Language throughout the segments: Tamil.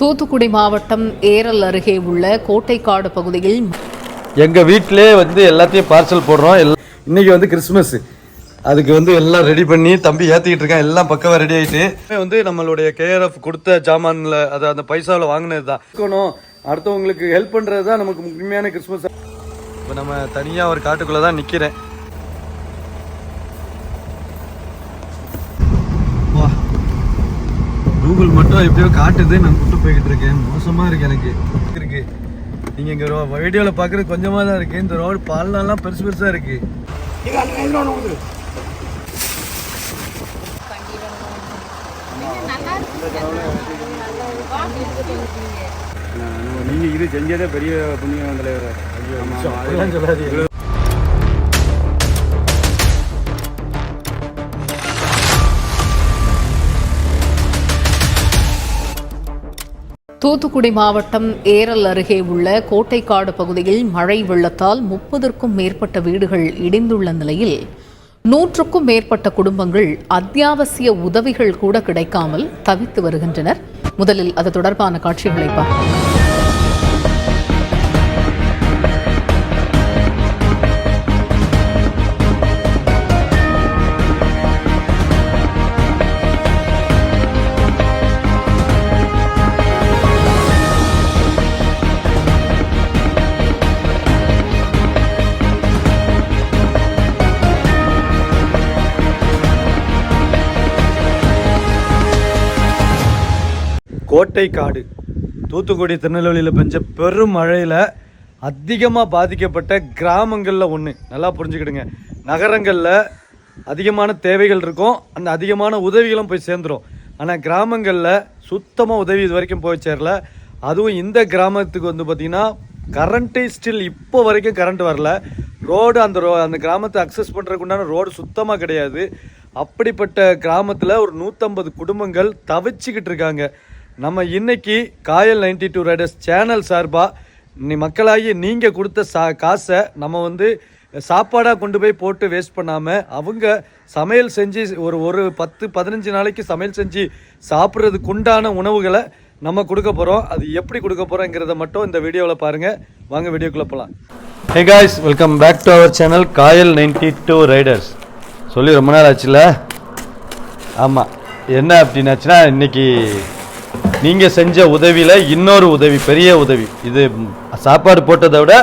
தூத்துக்குடி மாவட்டம் ஏரல் அருகே உள்ள கோட்டைக்காடு பகுதியில் எங்கள் வீட்டிலே வந்து எல்லாத்தையும் பார்சல் போடுறோம். எல் இன்னைக்கு வந்து கிறிஸ்மஸ். அதுக்கு வந்து எல்லாம் ரெடி பண்ணி தம்பி ஏற்றிக்கிட்டு இருக்கேன். எல்லாம் பக்கவாக ரெடி ஆகிட்டு வந்து நம்மளுடைய கேஆர்எஃப் கொடுத்த ஜாமான்ல அது அந்த பைசாவில் வாங்கினது தான் இருக்கணும் அடுத்தவங்களுக்கு ஹெல்ப் பண்ணுறது தான் நமக்கு முக்கியமான கிறிஸ்மஸ் இப்போ நம்ம தனியாக ஒரு காட்டுக்குள்ளே தான் நிற்கிறேன் கூகுள் மட்டும் எப்படியோ காட்டுது நான் கூட்டு போய்கிட்டு இருக்கேன். மோசமா இருக்கு எனக்கு. இருக்கு. நீங்க இங்க ரோ வீடியோல பாக்குறது கொஞ்சமா தான் இருக்கு. இந்த ரோடு பாலெல்லாம் பெருசு பெருசா இருக்கு. நீங்க இது செஞ்சதே பெரிய புண்ணியம் தலைவர். ஐயோ சொல்லாதீங்க. தூத்துக்குடி மாவட்டம் ஏரல் அருகே உள்ள கோட்டைக்காடு பகுதியில் மழை வெள்ளத்தால் முப்பதற்கும் மேற்பட்ட வீடுகள் இடிந்துள்ள நிலையில் நூற்றுக்கும் மேற்பட்ட குடும்பங்கள் அத்தியாவசிய உதவிகள் கூட கிடைக்காமல் தவித்து வருகின்றனர். முதலில் அது தொடர்பான காட்சிகளை பார்க்கலாம். கோட்டை காடு தூத்துக்குடி திருநெல்வேலியில் பெஞ்ச பெரும் மழையில் அதிகமாக பாதிக்கப்பட்ட கிராமங்களில் ஒன்று நல்லா புரிஞ்சுக்கிடுங்க. நகரங்களில் அதிகமான தேவைகள் இருக்கும். அந்த அதிகமான உதவிகளும் போய் சேர்ந்துரும். ஆனால் கிராமங்களில் சுத்தமாக உதவி இது வரைக்கும் போய் சேரல. அதுவும் இந்த கிராமத்துக்கு வந்து பார்த்திங்கன்னா கரண்ட்டு ஸ்டில் இப்போ வரைக்கும் கரண்ட் வரல. ரோடு அந்த ரோ அந்த கிராமத்தை அக்சஸ் பண்ணுறக்குண்டான ரோடு சுத்தமாக கிடையாது. அப்படிப்பட்ட கிராமத்தில் ஒரு நூற்றம்பது குடும்பங்கள் தவிச்சிக்கிட்டு இருக்காங்க. நம்ம இன்னைக்கு Kayal ninety two riders channel சார்பாக நீ மக்களாகி நீங்கள் கொடுத்த சா காசை நம்ம வந்து சாப்பாடாக கொண்டு போய் போட்டு வேஸ்ட் பண்ணாமல் அவங்க சமையல் செஞ்சு ஒரு ஒரு பத்து பதினஞ்சு நாளைக்கு சமையல் செஞ்சு சாப்பிட்றதுக்கு உண்டான உணவுகளை நம்ம கொடுக்க போகிறோம் அது எப்படி கொடுக்க போகிறோங்கிறத மட்டும் இந்த வீடியோவில் பாருங்கள் வாங்க வீடியோக்குள்ளே போகலாம் hey guys welcome back to our channel Kayal ninety two riders சொல்லி ரொம்ப நாள் ஆச்சுல? ஆமாம் என்ன அப்படின்னாச்சுன்னா இன்றைக்கி நீங்கள் செஞ்ச உதவியில் இன்னொரு உதவி பெரிய உதவி. இது சாப்பாடு போட்டதை விட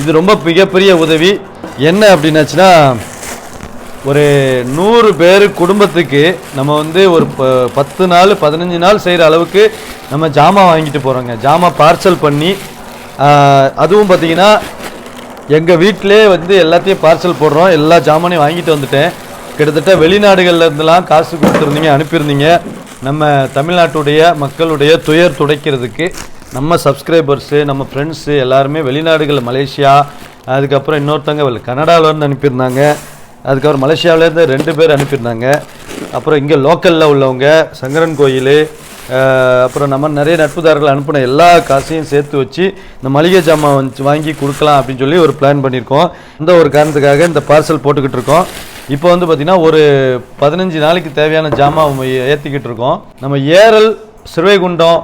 இது ரொம்ப மிகப்பெரிய உதவி. என்ன அப்படின்னாச்சுன்னா ஒரு நூறு பேர் குடும்பத்துக்கு நம்ம வந்து ஒரு ப- பத்து நாள் பதினஞ்சு நாள் செய்கிற அளவுக்கு நம்ம ஜாமான் வாங்கிட்டு போகிறோங்க ஜாமான் பார்சல் பண்ணி அதுவும் பார்த்தீங்கன்னா எங்கள் வீட்டிலே வந்து எல்லாத்தையும் பார்சல் போடுறோம். எல்லா ஜாமானையும் வாங்கிட்டு வந்துட்டேன். கிட்டத்தட்ட வெளிநாடுகள்லேருந்துலாம் காசு கொடுத்துருந்தீங்க அனுப்பியிருந்தீங்க. நம்ம தமிழ்நாட்டுடைய மக்களுடைய துயர் துடைக்கிறதுக்கு நம்ம சப்ஸ்கிரைபர்ஸு நம்ம ஃப்ரெண்ட்ஸு எல்லாருமே வெளிநாடுகள் மலேசியா அதுக்கப்புறம் இன்னொருத்தவங்க கனடாவிலேருந்து அனுப்பியிருந்தாங்க. அதுக்கப்புறம் மலேசியாவிலேருந்து ரெண்டு பேர் அனுப்பியிருந்தாங்க. அப்புறம் இங்கே லோக்கலில் உள்ளவங்க சங்கரன் கோயில் அப்புறம் நம்ம நிறைய நட்புதாரர்கள் அனுப்பின எல்லா காசையும் சேர்த்து வச்சு இந்த மளிகை ஜாமான் வந்து வாங்கி கொடுக்கலாம் அப்படின்னு சொல்லி ஒரு பிளான் பண்ணியிருக்கோம். இந்த ஒரு காரணத்துக்காக இந்த பார்சல் போட்டுக்கிட்டு இருக்கோம். இப்போ வந்து பார்த்திங்கன்னா ஒரு பதினஞ்சு நாளைக்கு தேவையான ஜாமான் ஏற்றிக்கிட்டு இருக்கோம். நம்ம ஏரல் சிறுவைகுண்டம்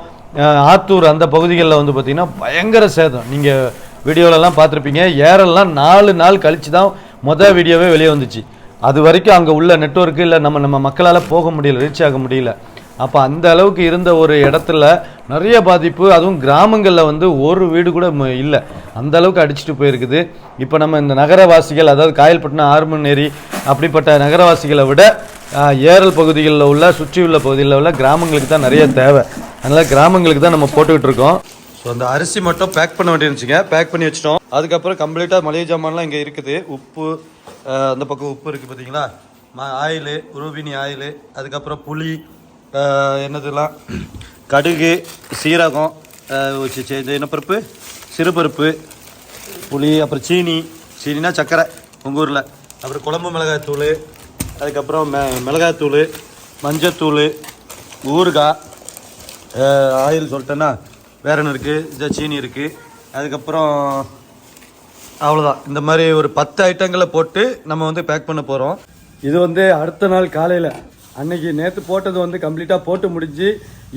ஆத்தூர் அந்த பகுதிகளில் வந்து பார்த்திங்கன்னா பயங்கர சேதம். நீங்கள் வீடியோலலாம் பார்த்துருப்பீங்க. ஏரல்லாம் நாலு நாள் கழித்து தான் மொதல் வீடியோவே வெளியே வந்துச்சு. அது வரைக்கும் அங்கே உள்ள நெட்ஒர்க்கு இல்லை நம்ம நம்ம மக்களால் போக முடியல ரீச் ஆக முடியல. அப்போ அந்த அளவுக்கு இருந்த ஒரு இடத்துல நிறைய பாதிப்பு. அதுவும் கிராமங்களில் வந்து ஒரு வீடு கூட ம- இல்லை. அந்த அளவுக்கு அடிச்சுட்டு போயிருக்குது. இப்போ நம்ம இந்த நகரவாசிகள் அதாவது காயல்பட்டினம் ஆறுமநேரி அப்படிப்பட்ட நகரவாசிகளை விட ஏரல் பகுதிகளில் உள்ள சுற்றியுள்ள பகுதிகளில் உள்ள கிராமங்களுக்கு தான் நிறைய தேவை. அதனால் கிராமங்களுக்கு தான் நம்ம போட்டுக்கிட்டு இருக்கோம். ஸோ அந்த அரிசி மட்டும் பேக் பண்ண வேண்டியிருந்துச்சுங்க பேக் பண்ணி வச்சிட்டோம். அதுக்கப்புறம் கம்ப்ளீட்டாக மளிகை ஜாமான்லாம் இங்கே இருக்குது. உப்பு அந்த பக்கம் உப்பு இருக்குது பார்த்தீங்களா ஆயிலு உருவினி ஆயிலு அதுக்கப்புறம் புளி என்னதுலாம்? கடுகு சீரகம் ஆஹ், சி- சி- இது என்ன பருப்பு? சிறுபருப்பு புளி அப்புறம் சீனி சீனினா சர்க்கரை உங்கள் ஊரில்? அப்புறம் குழம்பு மிளகாய்த்தூள். அதுக்கப்புறம் மெ மிளகாய்த்தூள் மஞ்சத்தூள் ஊறுகாய் ஆயில் சொல்லிட்டேன்னா வேற என்ன இருக்குது இந்த சீனி இருக்குது அதுக்கப்புறம் அவ்வளோதான் இந்த மாதிரி ஒரு பத்து ஐட்டங்களை போட்டு நம்ம வந்து பேக் பண்ண போகிறோம் இது வந்து அடுத்த நாள் காலையில் அன்னைக்கு நேற்று போட்டது வந்து கம்ப்ளீட்டாக போட்டு முடிஞ்சு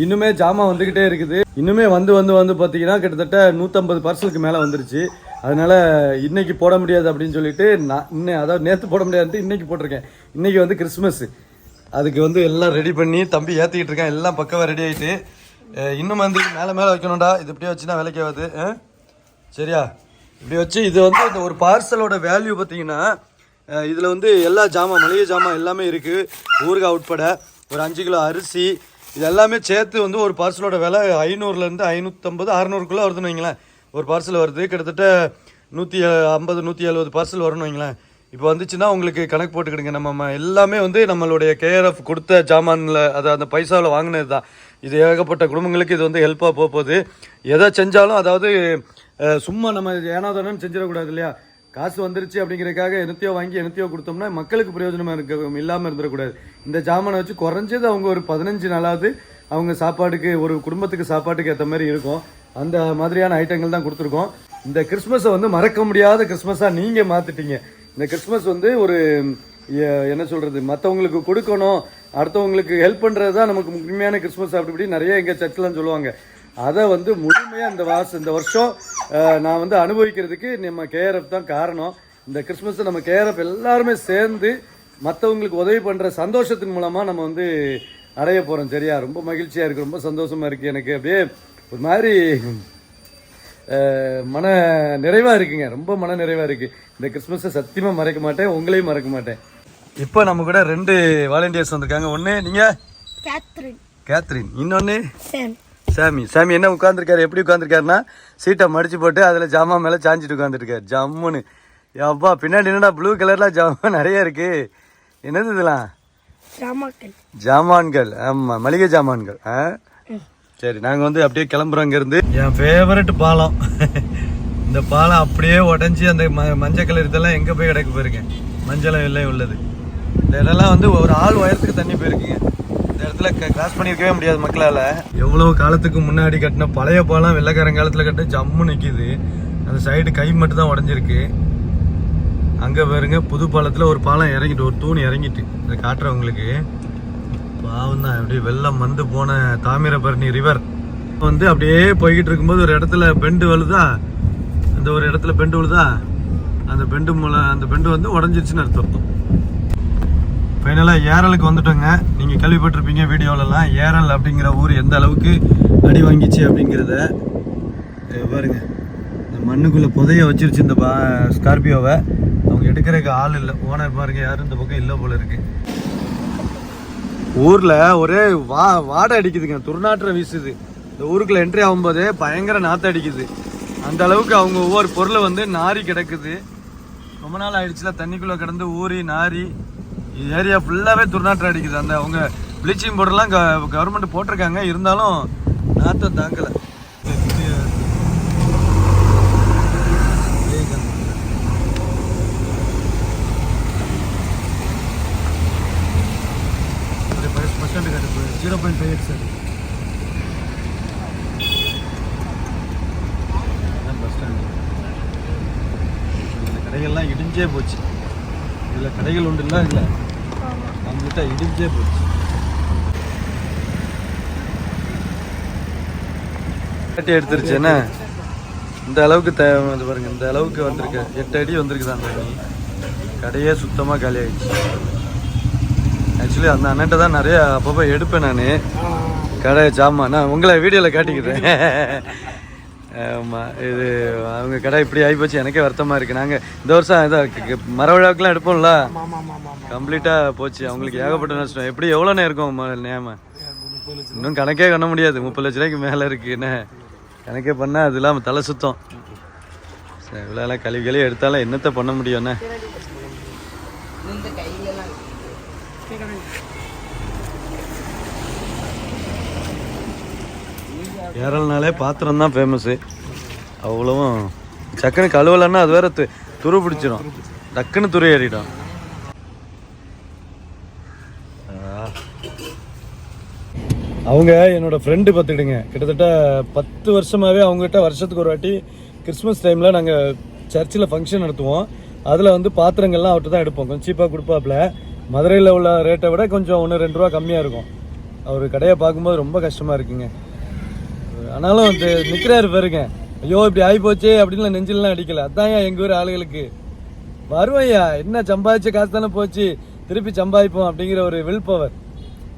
இன்னுமே ஜாமான் வந்துக்கிட்டே இருக்குது. இன்னுமே வந்து வந்து வந்து பார்த்தீங்கன்னா கிட்டத்தட்ட நூற்றம்பது பார்சலுக்கு மேலே வந்துருச்சு. அதனால இன்னைக்கு போட முடியாது அப்படின்னு சொல்லிட்டு நான் இன்னும் அதாவது நேற்று போட முடியாதுன்ட்டு இன்னைக்கு போட்டிருக்கேன். இன்னைக்கு வந்து கிறிஸ்மஸ். அதுக்கு வந்து எல்லாம் ரெடி பண்ணி தம்பி ஏற்றிக்கிட்டு இருக்கேன். எல்லாம் பக்கவாக ரெடி ஆகிட்டு இன்னும் வந்து மேலே மேலே வைக்கணும்டா. இது இப்படியே வச்சுன்னா விலைக்கு ஆகுது. ஆ? சரியா? இப்படி வச்சு இது வந்து இந்த ஒரு பார்சலோட வேல்யூ பார்த்தீங்கன்னா இதில் வந்து எல்லா ஜாமான் மளிகை ஜாமான் எல்லாமே இருக்குது ஊறுகாய் உட்பட ஒரு அஞ்சு கிலோ அரிசி. இது எல்லாமே சேர்த்து வந்து ஒரு பார்சலோட விலை ஐநூறுலேருந்து ஐநூற்றம்பது அறநூறுக்குள்ளே வருதுன்னு வைங்களேன். ஒரு பார்சல் வருது கிட்டத்தட்ட நூற்றி ஐம்பது நூற்றி எழுபது பார்சல் வரும்னு வைங்களேன். இப்போ வந்துச்சுன்னா உங்களுக்கு கணக்கு போட்டுக்கிடுங்க. நம்ம எல்லாமே வந்து நம்மளுடைய கேஆர்எஃப் கொடுத்த ஜாமானில் அதை அந்த பைசாவில் வாங்கினது தான் இது ஏகப்பட்ட குடும்பங்களுக்கு இது வந்து ஹெல்ப்பாக போக போகுது. எதை செஞ்சாலும் அதாவது சும்மா நம்ம ஏனாதானு செஞ்சிடக்கூடாது இல்லையா? காசு வந்துருச்சு அப்படிங்கிறக்காக என்னத்தையோ வாங்கி என்னத்தையோ கொடுத்தோம்னா மக்களுக்கு பிரயோஜனமாக இருக்க இல்லாமல் இருந்துடக்கூடாது. இந்த ஜாமானை வச்சு குறைஞ்சது அவங்க ஒரு பதினஞ்சு நாளாவது அவங்க சாப்பாட்டுக்கு ஒரு குடும்பத்துக்கு சாப்பாட்டுக்கு ஏற்ற மாதிரி இருக்கும். அந்த மாதிரியான ஐட்டங்கள் தான் கொடுத்துருக்கோம். இந்த கிறிஸ்மஸை வந்து மறக்க முடியாத கிறிஸ்மஸாக நீங்கள் மாற்றிட்டீங்க இந்த கிறிஸ்மஸ் வந்து ஒரு என்ன சொல்கிறது மற்றவங்களுக்கு கொடுக்கணும் அடுத்தவங்களுக்கு ஹெல்ப் பண்ணுறது தான் நமக்கு முக்கியமான கிறிஸ்மஸ் அப்படி இப்படி நிறைய எங்கள் சர்ச்சிலாம் சொல்லுவாங்க. அதை வந்து முழுமையாக இந்த வாசம் இந்த வருஷம் நான் வந்து அனுபவிக்கிறதுக்கு நம்ம கேஆர்எஃப் தான் காரணம். இந்த கிறிஸ்மஸை நம்ம கேஆர்எஃப் எல்லாருமே சேர்ந்து மற்றவங்களுக்கு உதவி பண்ணுற சந்தோஷத்தின் மூலமாக நம்ம வந்து அடைய போகிறோம் சரியா? ரொம்ப மகிழ்ச்சியாக இருக்குது ரொம்ப சந்தோஷமாக இருக்குது எனக்கு. அப்படியே ஒரு மாதிரி மன நிறைவாக இருக்குங்க. ரொம்ப மன நிறைவாக இருக்குது இந்த கிறிஸ்மஸை சத்தியமாக மறக்க மாட்டேன். உங்களையும் மறக்க மாட்டேன். இப்போ நம்ம கூட ரெண்டு வாலண்டியர்ஸ் வந்திருக்காங்க. ஒன்று நீங்கள் கேத்ரின் கேத்ரின் இன்னொன்று சேம். சாமி என்ன உட்காந்துருக்காரு எப்படி உட்காந்துருக்காருன்னா சீட்டை மடிச்சு போட்டு அதில் ஜாமான் மேலே சாஞ்சிட்டு உட்காந்துருக்காரு ஜம்முன்னு. அப்பா பின்னாடி என்னடா ப்ளூ கலரில் ஜாமான் நிறைய இருக்கு. என்னது இதெல்லாம்? ஜாமான்கள். ஆமாம் மளிகை ஜாமான்கள். ஆ? சரி நாங்கள் வந்து அப்படியே கிளம்புறோம் இங்கேருந்து. என் ஃபேவரட் பாலம். இந்த பாலம் அப்படியே உடஞ்சி அந்த ம மஞ்சள் கலர் இதெல்லாம் எங்கே போய் கிடக்கு போயிருங்க மஞ்சள் வெள்ளை உள்ளது. இந்த இடம்லாம் வந்து ஒரு ஆள் உயரத்துக்கு தண்ணி போயிருக்குங்க. இந்த இடத்துல கிராஸ் பண்ணியிருக்கவே முடியாது மக்களால். எவ்வளோ காலத்துக்கு முன்னாடி கட்டின பழைய பாலம் வெள்ளைக்காரன் காலத்தில் கட்ட ஜம்மு நிற்கிது அந்த சைடு கை மட்டும் தான் உடஞ்சிருக்கு. அங்கே பாருங்க புது பாலத்தில் ஒரு பாலம் இறங்கிட்டு ஒரு தூண் இறங்கிட்டு. இதை காட்டுறவங்களுக்கு பாவம் தான் அப்படியே வெள்ளம் வந்து போன தாமிரபரணி ரிவர் வந்து அப்படியே போய்கிட்டு இருக்கும்போது ஒரு இடத்துல பெண்டு வலுதா? அந்த ஒரு இடத்துல பெண்டு விழுதா? அந்த பெண்டு மூலம் அந்த பெண்டு வந்து உடஞ்சிருச்சுன்னு அர்த்தம். ஃபைனலாக ஏரலுக்கு வந்துட்டோங்க. நீங்கள் கேள்விப்பட்டிருப்பீங்க வீடியோவிலலாம் ஏரல் அப்படிங்கிற ஊர் எந்த அளவுக்கு அடி வாங்கிச்சு அப்படிங்கிறத. பாருங்க. இந்த மண்ணுக்குள்ளே புதைய வச்சிருச்சு இந்த பா ஸ்கார்பியோவை. அவங்க எடுக்கிறதுக்கு ஆள் இல்லை. ஓனர் பாருங்க யாரும் இந்த பக்கம் இல்லை போல இருக்கு. ஊரில் ஒரே வா வாடை அடிக்குதுங்க. துர்நாற்றம் வீசுது. இந்த ஊருக்குள்ளே என்ட்ரி ஆகும்போதே பயங்கர நாற்றம் அடிக்குது. அந்த அளவுக்கு அவங்க ஒவ்வொரு பொருளை வந்து நாரி கிடக்குது. ரொம்ப நாள் ஆயிடுச்சுல தண்ணிக்குள்ளே கிடந்து ஊறி நாரி. ஏரியா ஃபுல்லாகவே துர்நாற்றம் அடிக்குது அந்த அவங்க ப்ளீச்சிங் பவுடர்லாம் கவர்மெண்ட் போட்டிருக்காங்க இருந்தாலும் நாத்தம் தாங்கல bus stand zero point five X bus stand இந்த கடைகள்லாம் இடிஞ்சே போச்சு இதில் கடைகள் உண்டு இல்லை இல்லை கம்ப்ளீட்டாக இடிஞ்சே போச்சு கட்டி எடுத்துருச்சு என்ன? இந்த அளவுக்கு தேவை இது பாருங்க இந்த அளவுக்கு வந்திருக்கு. எட்டு அடி வந்திருக்கு தான் தண்ணி கடையே சுத்தமாக காலி ஆயிடுச்சு. ஆக்சுவலி அந்த அண்ணன்ட்ட தான் நிறைய அப்பப்போ எடுப்பேன் நான். கடை ஜாமான். நான் உங்களை வீடியோவில் காட்டிக்கிறேன். ஆமாம் இது அவங்க கடை இப்படி ஆகிப்போச்சு எனக்கே வருத்தமாக இருக்குது நாங்கள் இந்த வருஷம் இதோ மர விழாக்கெலாம் எடுப்போம்ல? கம்ப்ளீட்டாக போச்சு. அவங்களுக்கு ஏகப்பட்ட நஷ்டம். எப்படி எவ்வளோண்ணே இருக்கும் நேம இன்னும் கணக்கே பண்ண முடியாது. முப்பது லட்ச ரூபாய்க்கு மேலே இருக்கு. என்ன? கணக்கே பண்ணால் அது இல்லாமல் தலை சுத்தம். சரி இவ்வளோலாம் கழுவி கழிவு எடுத்தாலும் என்னத்தை பண்ண முடியும்ண்ணே கேரளனாலே பாத்திரம் தான் ஃபேமஸ்ஸு அவ்வளவும். சக்குன்னு கழுவலன்னா அது வேற து- துரு பிடிச்சிடும் டக்குன்னு துரு ஏறிடும். அவங்க என்னோட ஃப்ரெண்டு பார்த்துக்கிடுங்க. கிட்டத்தட்ட பத்து வருஷமாகவே அவங்ககிட்ட வருஷத்துக்கு ஒரு வாட்டி கிறிஸ்மஸ் டைமில் நாங்கள் சர்ச்சில் ஃபங்க்ஷன் நடத்துவோம். அதில் வந்து பாத்திரங்கள்லாம் அவர்கிட்ட தான் எடுப்போம். கொஞ்சம் சீப்பாக கொடுப்பாப்புல மதுரையில் உள்ள ரேட்டை விட கொஞ்சம் ஒன்று ரெண்டு ரூபா கம்மியாக இருக்கும். அவர் கடையை பார்க்கும்போது ரொம்ப கஷ்டமாக இருக்குங்க. ஆனாலும் நிற்கிறாரு பாருங்க. ஐயோ இப்படி ஆகிப்போச்சே அப்படின்னு நெஞ்சிலாம் அடிக்கல. அதாங்க எங்கள் ஊர் ஆளுகளுக்கு. வருவையா என்ன சம்பாதிச்ச காசு தானே போச்சு. திருப்பி சம்பாதிப்போம் அப்படிங்கிற ஒரு வில் பவர்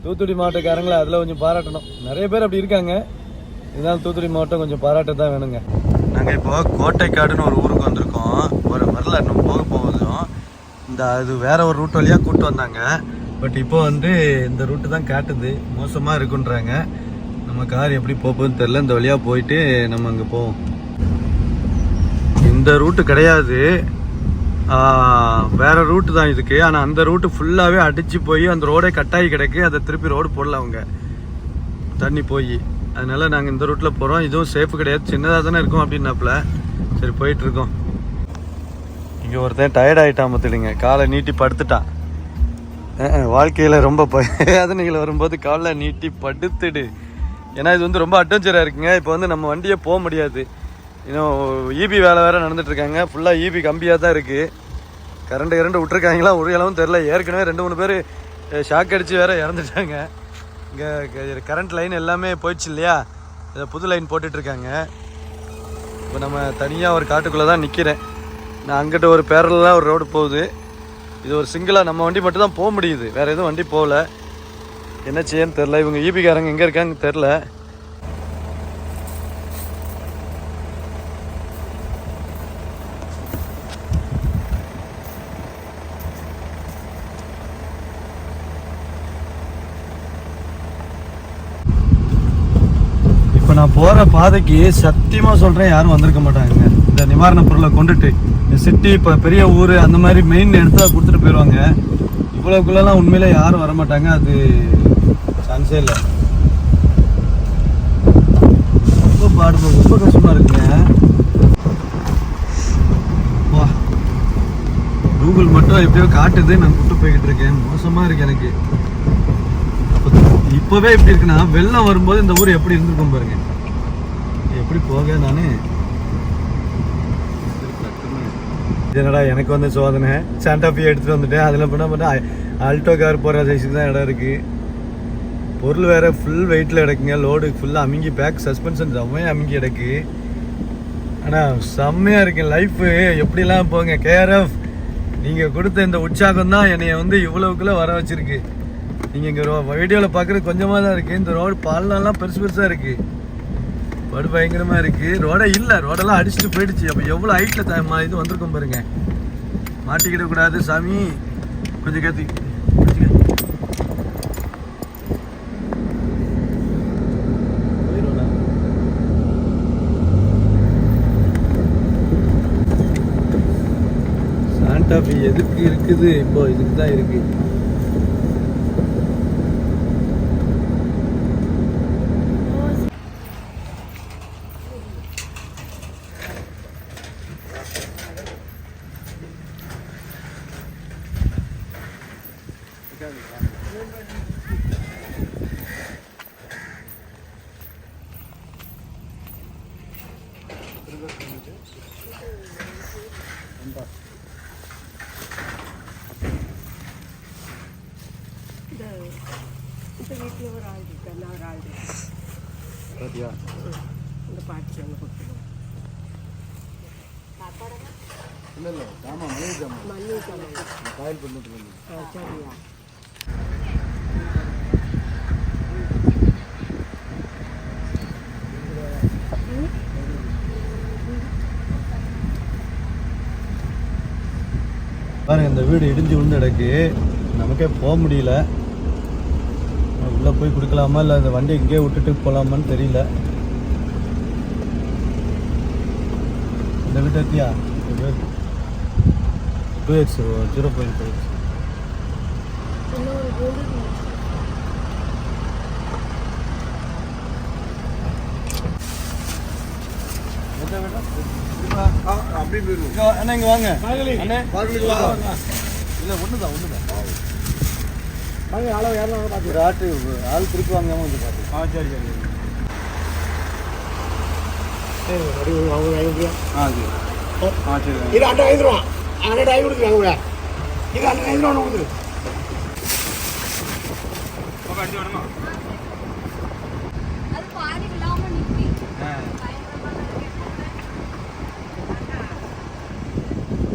தூத்துக்குடி மாவட்டக்காரங்களை அதில் கொஞ்சம் பாராட்டணும். நிறைய பேர் அப்படி இருக்காங்க. இதனால் தூத்துக்குடி மாவட்டம் கொஞ்சம் பாராட்ட தான் வேணுங்க. நாங்கள் இப்போ கோட்டைக்காடுன்னு ஒரு ஊருக்கு வந்திருக்கோம். ஒரு வரல நம்ம போக போவதும் இந்த அது வேற ஒரு ரூட் வழியாக கூப்பிட்டு வந்தாங்க. பட் இப்போ வந்து இந்த ரூட்டு தான் காட்டுது. மோசமாக இருக்குன்றாங்க. நம்ம கார் எப்படி போகுதுன்னு தெரில இந்த வழியாக போயிட்டு நம்ம அங்கே போவோம். இந்த ரூட்டு கிடையாது. வேறு வேற ரூட்டு தான் இதுக்கு ஆனால் அந்த ரூட்டு ஃபுல்லாகவே அடித்து போய் அந்த ரோடே கட்டாகி கிடக்கு. அதை திருப்பி ரோடு போடல அவங்க. தண்ணி போய். அதனால் நாங்கள் இந்த ரூட்டில் போகிறோம் இதுவும் சேஃபு கிடையாது. சின்னதாக தானே இருக்கும் அப்படின்னாப்புல. சரி போயிட்டுருக்கோம் இங்கே ஒருத்தன் டயர்ட் ஆகிட்டான் பார்த்துடுங்க காலை நீட்டி படுத்துட்டான். வாழ்க்கையில் ரொம்ப வேதனைகள் வரும்போது காலை நீட்டி படுத்துடு. ஏன்னா இது வந்து ரொம்ப அட்வென்ச்சராக இருக்குங்க. இப்போ வந்து நம்ம வண்டியே போக முடியாது. இன்னும் ஈபி வேலை வேறு நடந்துட்டுருக்காங்க ஃபுல்லாக ஈபி கம்பியாக தான் இருக்குது கரண்ட் கரண்ட் விட்டுருக்காங்களா? ஒரு அளவும் தெரில ஏற்கனவே ரெண்டு மூணு பேர் ஷாக் அடித்து வேற இறந்துட்டாங்க. இங்கே கரண்ட் லைன் எல்லாமே போயிடுச்சு இல்லையா? இதை புது லைன் போட்டுட்ருக்காங்க இப்போ நம்ம தனியாக ஒரு காட்டுக்குள்ளே தான் நிற்கிறேன் நான் அங்கிட்ட ஒரு பேரலாம் ஒரு ரோடு போகுது. இது ஒரு சிங்கிளாக நம்ம வண்டி மட்டும் தான் போக முடியுது. வேறு எதுவும் வண்டி போகல. என்ன செய்யன்னு தெரில இவங்க ஈபிக்காரங்க எங்கே இருக்காங்க தெரில இப்போ நான் போகிற பாதைக்கு சத்தியமாக சொல்கிறேன் யாரும் வந்திருக்க மாட்டாங்க. இந்த நிவாரணப் பொருளை கொண்டுட்டு சிட்டி இப்போ பெரிய ஊர் அந்த மாதிரி மெயின் இடத்துல கொடுத்துட்டு போயிடுவாங்க இவ்வளவுக்குள்ளலாம் உண்மையிலே யாரும் வர மாட்டாங்க அது சான்ஸே இல்லை. ரொம்ப பாடு ரொம்ப கஷ்டமா இருக்குங்க. வா. கூகுள் மட்டும் எப்படியோ காட்டுது. நான் கூட்டு போய்கிட்டு இருக்கேன். மோசமாக இருக்கு எனக்கு. இப்போவே எப்படி இருக்குன்னா வெள்ளம் வரும்போது இந்த ஊர் எப்படி இருந்திருக்கும் பாருங்க. எப்படி போக நானே? என்னடா எனக்கு வந்து சோதனை. சாண்டாஃபி எடுத்துட்டு வந்துட்டேன். அதில் பண்ண பண்ண ஆல்டோ கார் போகிற சைஸுக்கு தான் இடம் இருக்குது பொருள் வேறு ஃபுல் வெயிட்டில் கிடக்குங்க. லோடு ஃபுல்லாக அமுங்கி பேக் சஸ்பென்ஷன் செம்மையாக அமுங்கி கிடக்கு. ஆனால் செம்மையாக இருக்கு. லைஃபு எப்படிலாம் போங்க? கேஆர்எஃப் நீங்கள் கொடுத்த இந்த உற்சாகம் தான் என்னைய வந்து இவ்வளவுக்குள்ளே வர வச்சுருக்கு. நீங்கள் இங்கே ரோ வீடியோவில் பார்க்குறது கொஞ்சமாக தான் இருக்குது இந்த ரோடு பாலம்லாம் பெருசு பெருசாக இருக்குது படு பயங்கரமாக இருக்குது ரோடே இல்லை. ரோடெல்லாம் அடிச்சுட்டு போயிடுச்சு. அப்போ எவ்வளோ ஹைட்டில் த இது வந்திருக்கும் பாருங்க. மாட்டிக்கிடக்கூடாது சாமி. கொஞ்சம் கத்தி. சாண்டாஃபி எதுக்கு இருக்குது இப்போ இதுக்கு தான் இருக்குது you வீட்டில் ஒரு ஆள் இருக்கு நான் ஒரு ஆள் இருக்கேன் பாத்தியா இந்த பாட்டி சொன்ன கொடுத்துருவோம் இல்லை இல்லை ஆமாம் மளிகை ஜாமான் மண்ணு பண்ணிட்டு வந்து சரியா பாருங்க இந்த வீடு இடிஞ்சு விழுந்து கிடக்கு நமக்கே போக முடியல. உள்ளே போய் கொடுக்கலாமா? இல்லை இந்த வண்டி இங்கேயே விட்டுட்டு போகலாமான்னு தெரியல. இந்த வீட்டு எத்தியா two X zero point five அப்படி போயிருவோம் அண்ணா இங்கே வாங்க அண்ணே இல்லை ஒன்று தான் ஒன்று தான் வாங்க அளவு யாரெல்லாம் பார்த்து ஒரு ஆட்டு ஆள் திருப்பி வாங்காமல் வந்து பார்த்து ஆ சரி. சரி அவங்க ஐநூறுரூவா ஆ சரி ஆ சரி இது அண்ணன் ஐநூறுவா கொடுக்குது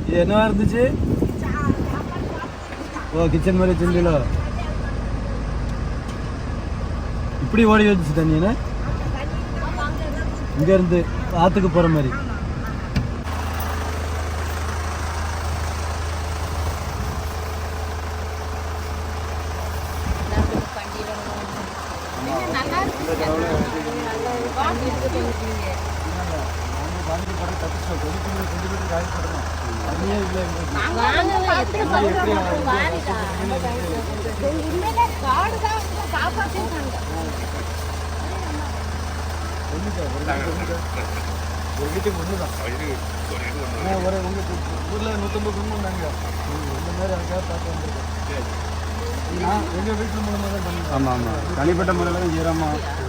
இது என்னவா இருந்துச்சு? ஓ கிச்சன் மாதிரி வச்சிருந்தீங்களோ? இப்படி ஓடி வந்துச்சு தண்ணி என்ன? இங்க இருந்து ஆத்துக்கு போற மாதிரி. ஒரு வீட்டுக்கு ஒன்று தான் ஒரு உங்க ஊரில் நூற்றம்பது குடும்பம் இருந்தாங்க இந்த மாதிரி அதுக்காக பார்த்து வந்திருக்கேன் எங்கள் வீட்டில் மூலமாக தான் ஆமாம் ஆமாம் தனிப்பட்ட முறையில் தான்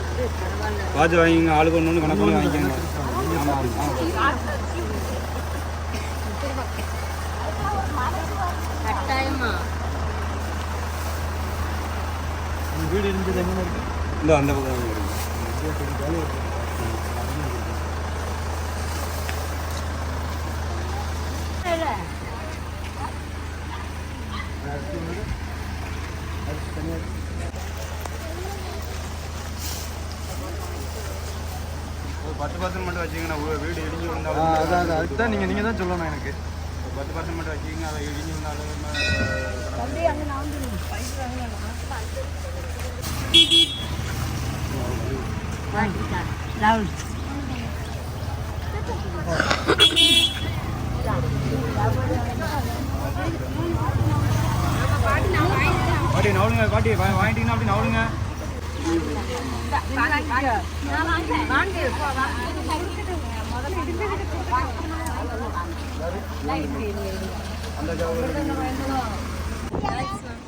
பார்த்து வாங்கிங்க ஆளுக்கு ஒன்று ஒன்று கணக்கு பண்ணி வாங்கிக்கோங்க. ஆமாம் வீடு இருந்தது எங்கே இருக்கு? இந்த அந்த பக்கம் இருக்கு பத்து பர்சன்ட் மட்டும் வச்சுக்கோங்கண்ணா உங்க வீடு இடிஞ்சு ஆ, வந்தாலும் அதான் அதான். அதுக்கு தான் நீங்கள் நீங்கள் தான் சொல்லணும் எனக்கு. பத்து பர்சன்ட் மட்டும் வச்சுக்கோங்க அதை இடிஞ்சு வந்தாலும் பாட்டி நவுளுங்க பாட்டி வாங்கிட்டீங்கன்னா அப்படி நவுளுங்க.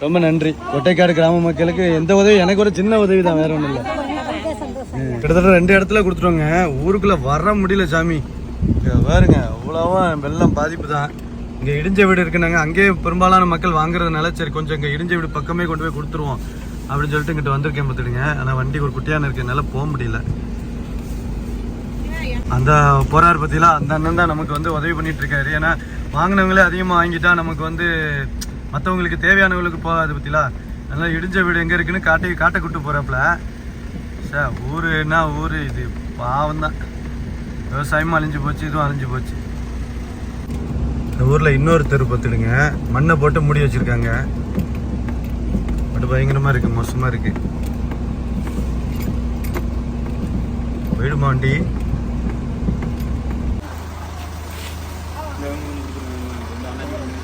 ரொம்ப நன்றி. கொட்டைக்காடு கிராம மக்களுக்கு எந்த உதவி எனக்கு ஒரு சின்ன உதவி தான் வேற ஒன்றும் இல்லை. கிட்டத்தட்ட ரெண்டு இடத்துல கொடுத்துருவாங்க. ஊருக்குள்ள வர முடியல சாமி. பாருங்க அவ்வளோவா வெள்ளம் பாதிப்பு தான். இங்கே இடிஞ்ச வீடு இருக்குனாங்க அங்கேயே பெரும்பாலான மக்கள் வாங்குறதுனால சரி கொஞ்சம் இங்கே இடிஞ்ச வீடு பக்கமே கொண்டு போய் கொடுத்துருவோம். அப்படின்னு சொல்லிட்டு இங்கிட்ட வந்திருக்கேன் பார்த்துடுங்க ஆனால் வண்டி ஒரு குட்டியான இருக்கிறதுனால போக முடியல. அந்த போறார் பற்றிலாம் அந்த அண்ணன் தான் நமக்கு வந்து உதவி பண்ணிட்டு இருக்காரு. ஏன்னா வாங்கினவங்களே அதிகமாக வாங்கிட்டா நமக்கு வந்து மற்றவங்களுக்கு தேவையானவங்களுக்கு போகாது பற்றிலாம் நல்லா இடிஞ்ச வீடு எங்கே இருக்குன்னு காட்டி காட்டை கூட்டு போறாப்புல. சார் ஊர் என்ன ஊர் இது? பாவம் தான் விவசாயமும் அழிஞ்சு போச்சு இதுவும் அழிஞ்சு போச்சு. இந்த ஊரில் இன்னொரு தெரு பத்துடுங்க மண்ணை போட்டு மூடி வச்சுருக்காங்க. பட் பயங்கரமாக இருக்குது மோசமாக இருக்குது போயிடுமா வண்டி இந்த வந்து கொடுத்துருங்க இந்த அன்னைக்கு வந்து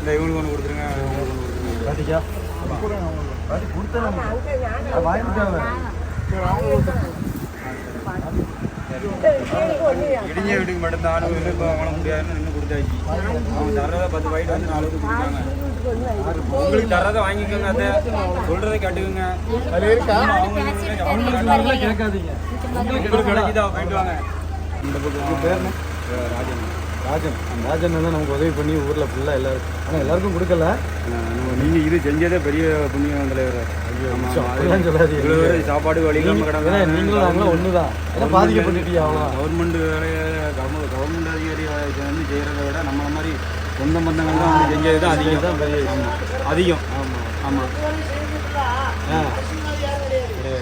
இந்த இவனுக்கு ஒன்று கொடுத்துருங்க இவனுக்கு ஒன்று கொடுத்துருங்க. பாட்டிக்கா? பாட்டி கொடுத்தேன் இடிஞ்ச வீட்டுக்கு ஆளு இப்போ வாங்க முடியாதுன்னு நின்று கொடுத்தாச்சு. அவங்க தர்றதை பத்து பாயிண்ட் வந்து நாலு பேருக்கு கொடுத்தாங்க. உங்களுக்கு தர்றதை வாங்கிக்கோங்க அதை சொல்றதை கேட்டுக்கோங்க. அவங்களுக்கு கேட்காதீங்க. உங்களுக்கு கிடைக்குதா? போயிட்டு வாங்க. இந்த பக்கம். பேர் ராஜன். ராஜன். ராஜன் தான் நமக்கு உதவி பண்ணி ஊர்ல ஃபுல்லா எல்லாரும் ஆனா எல்லாருக்கும் கொடுக்கல. நீங்க இது செஞ்சதே பெரிய புண்ணியம் தலைவர். ஆமா, சோ, அப்படிலாம் சொல்லாதீங்க. இவ்வளவு பேர் சாப்பாடு வழி நீங்களும் நாங்களும் ஒண்ணுதான். ஏன்னா பாதிக்கப்பட்டுட்டீங்க அவ்வளோ கவர்மெண்ட் வேலையை கவர்மெண்ட் அதிகாரி வந்து செய்யறதை விட நம்மள மாதிரி சொந்த பந்தங்கள் தான் வந்து செஞ்சது தான் அதிகம். தான் பெரிய ஆமா. அதிகம்.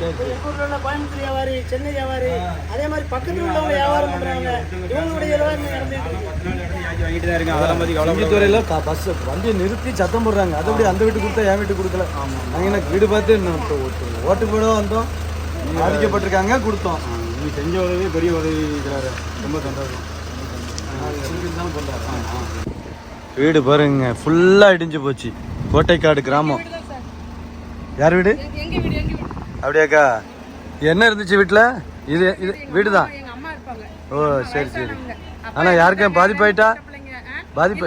ஆமா கோயம்புத்தூர் வியாபாரி சென்னை வியாபாரி அதே மாதிரி பக்கத்துல உள்ளவங்க வியாபாரம் பண்றாங்க. இவங்களுடைய வியாபாரம் நடந்துட்டு தான் பஸ் வண்டியை நிறுத்தி சத்தம் போடுறாங்க. அதை அப்படி அந்த வீட்டுக்கு கொடுத்தா என் வீட்டுக்கு கொடுக்கல? நாங்கள் என்ன வீடு பார்த்து ஓட்டு- ஓட்டு போட வந்தோம். பாதிக்கப்பட்டிருக்காங்க கொடுத்தோம். நீ செஞ்ச உதவி பெரிய உதவி தலைவர் ரொம்ப சந்தோஷம். வீடு பாருங்க ஃபுல்லா இடிஞ்சு போச்சு. கோட்டைக்காடு கிராமம். யார் வீடு? அப்படியாக்கா? என்ன இருந்துச்சு வீட்டில் இது இது வீடு தான் ஓ சரி சரி. ஆனா யாருக்கும் பாதிப்பாயிட்டா? பாதிப்பு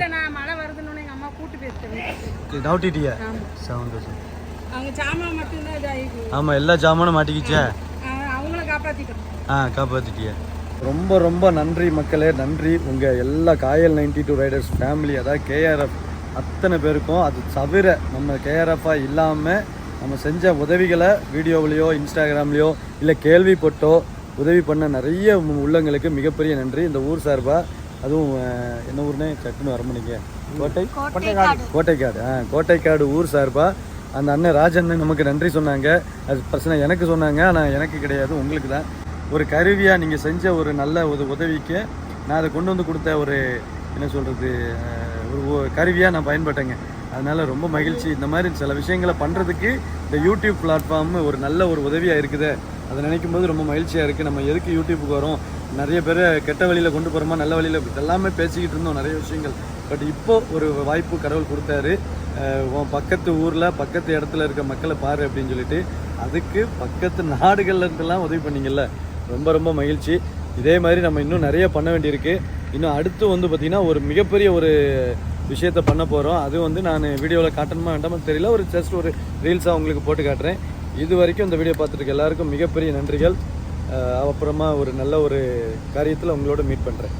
நவுட்டிட்டியா? சவுண்ட் ஆமாம் எல்லா ஜாமானும் மாட்டிக்கிச்சே? ஆ காப்பாற்றிட்டிய ரொம்ப ரொம்ப நன்றி மக்களே. நன்றி. உங்கள் எல்லா Kayal ninety two riders family அதாவது கேஆர்எஃப் அத்தனை பேருக்கும். அது தவிர நம்ம கேஆர்எஃபாக இல்லாமல் நம்ம செஞ்ச உதவிகளை வீடியோவிலையோ இன்ஸ்டாகிராம்லேயோ இல்லை கேள்விப்பட்டோ உதவி பண்ண நிறைய உள்ளங்களுக்கு மிகப்பெரிய நன்றி. இந்த ஊர் சார்பாக அதுவும் என்ன ஊர்னே சட்டுன்னு வர முடியுங்க கோட்டை? கோட்டைக்காடு. ஆ கோட்டைக்காடு ஊர் சார்பாக அந்த அண்ணன் ராஜண்ணன் நமக்கு நன்றி சொன்னாங்க. அது பிரச்சனை எனக்கு சொன்னாங்க ஆனால் எனக்கு கிடையாது உங்களுக்கு தான். ஒரு கருவியாக நீங்கள் செஞ்ச ஒரு நல்ல ஒரு உதவிக்கு நான் அதை கொண்டு வந்து கொடுத்த ஒரு என்ன சொல்கிறது ஒரு கருவியாக நான் பயன்பட்டேங்க. அதனால் ரொம்ப மகிழ்ச்சி. இந்த மாதிரி சில விஷயங்களை பண்ணுறதுக்கு இந்த யூடியூப் பிளாட்ஃபார்ம் ஒரு நல்ல ஒரு உதவியாக இருக்குது. அதை நினைக்கும் போது ரொம்ப மகிழ்ச்சியாக இருக்குது நம்ம எதுக்கு யூடியூப்புக்கு வரோம்? நிறைய பேரை கெட்ட வழியில் கொண்டு போகிறோமா நல்ல வழியில் எல்லாமே பேசிக்கிட்டு இருந்தோம் நிறைய விஷயங்கள். பட் இப்போ ஒரு வாய்ப்பு கடவுள் கொடுத்தாரு. உன் பக்கத்து ஊரில் பக்கத்து இடத்துல இருக்க மக்களை பாரு அப்படின்னு சொல்லிட்டு அதுக்கு பக்கத்து நாடுகள்லேருந்துலாம் உதவி பண்ணிங்கள்ல ரொம்ப ரொம்ப மகிழ்ச்சி. இதே மாதிரி நம்ம இன்னும் நிறைய பண்ண வேண்டியிருக்கு. இன்னும் அடுத்து வந்து பார்த்திங்கன்னா ஒரு மிகப்பெரிய ஒரு விஷயத்த பண்ண போகிறோம் அது வந்து நான் வீடியோவில் காட்டணுமா வேண்டாமா தெரியல. ஒரு ஜஸ்ட் ஒரு ரீல்ஸாக உங்களுக்கு போட்டு காட்டுறேன். இது வரைக்கும் இந்த வீடியோ பார்த்துருக்க எல்லாருக்கும் மிகப்பெரிய நன்றிகள். அப்புறமா ஒரு நல்ல ஒரு காரியத்தில் உங்களோட மீட் பண்ணுறேன்